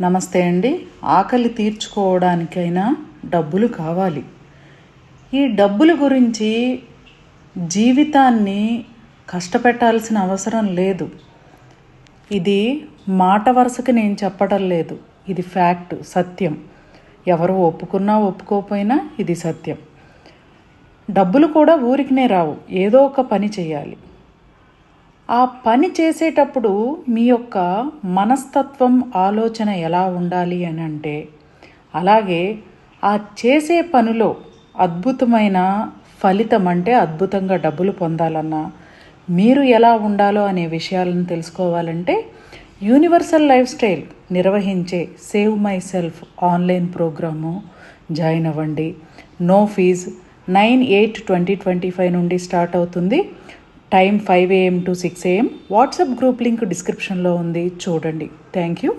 నమస్తే అండి. ఆకలి తీర్చుకోవడానికైనా డబ్బులు కావాలి. ఈ డబ్బుల గురించి జీవితాన్ని కష్టపెట్టాల్సిన అవసరం లేదు. ఇది మాట వరుసకి నేను చెప్పడం లేదు. ఇది ఫ్యాక్ట్ సత్యం. ఎవరు ఒప్పుకున్నా ఒప్పుకోకపోయినా ఇది సత్యం. డబ్బులు కూడా ఊరికినే రావు. ఏదో ఒక పని చేయాలి. ఆ పని చేసేటప్పుడు మీ యొక్క మనస్తత్వం ఆలోచన ఎలా ఉండాలి అని అంటే అలాగే ఆ చేసే పనిలో అద్భుతమైన ఫలితం అంటే అద్భుతంగా డబ్బులు పొందాలన్నా మీరు ఎలా ఉండాలో అనే విషయాలను తెలుసుకోవాలంటే యూనివర్సల్ లైఫ్ స్టైల్ నిర్వహించే save myself online programme join అవ్వండి. No fees nine eight twenty twenty five నుండి స్టార్ట్ అవుతుంది. Time five AM to six AM. WhatsApp group link డిస్క్రిప్షన్లో ఉంది. చూడండి. Thank you.